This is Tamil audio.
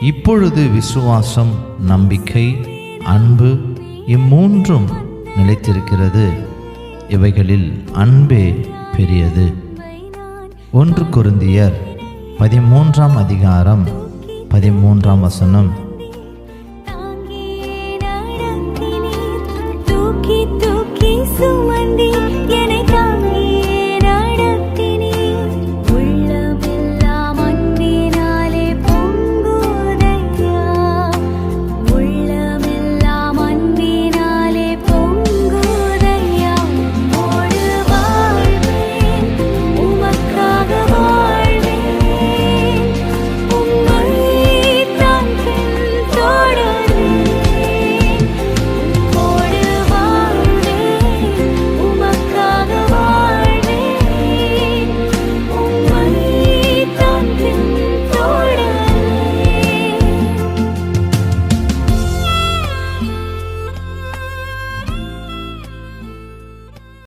இப்பொழுது விசுவாசம் நம்பிக்கை அன்பு இம்மூன்றும் நிலைத்திருக்கிறது. இவைகளில் அன்பே பெரியது. ஒன்று குருந்தியர் பதிமூன்றாம் அதிகாரம் பதிமூன்றாம் வசனம். தூக்கி தூக்கி